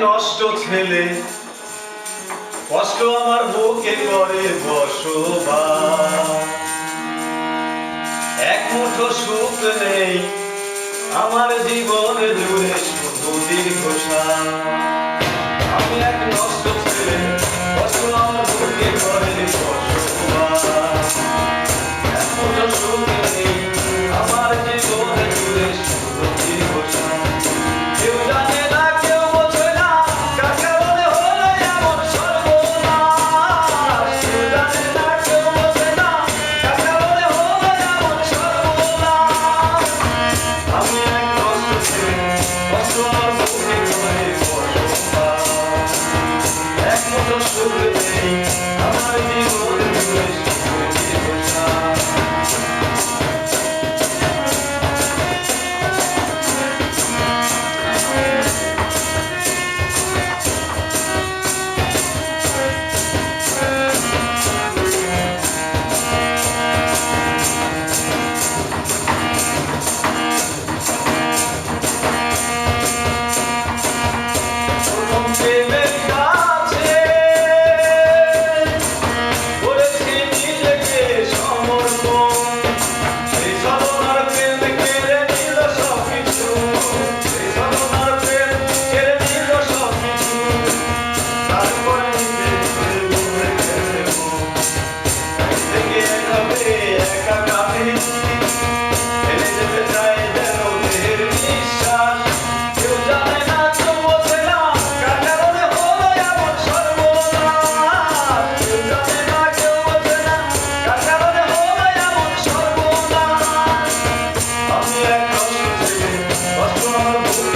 নষ্ট ছেলে। কষ্ট আমার বুকে করে বসবাস। এক মুঠো সুখ নেই, আমার জীবন জুড়ে শুধু দীর্ঘশ্বাস। আমি এক নষ্ট ছেলে, কষ্ট আমার বুকে করে বসবাস।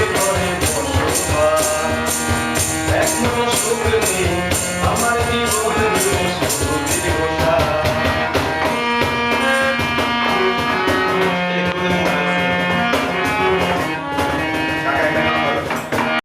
I'm not sure you're going to be able that. You're going.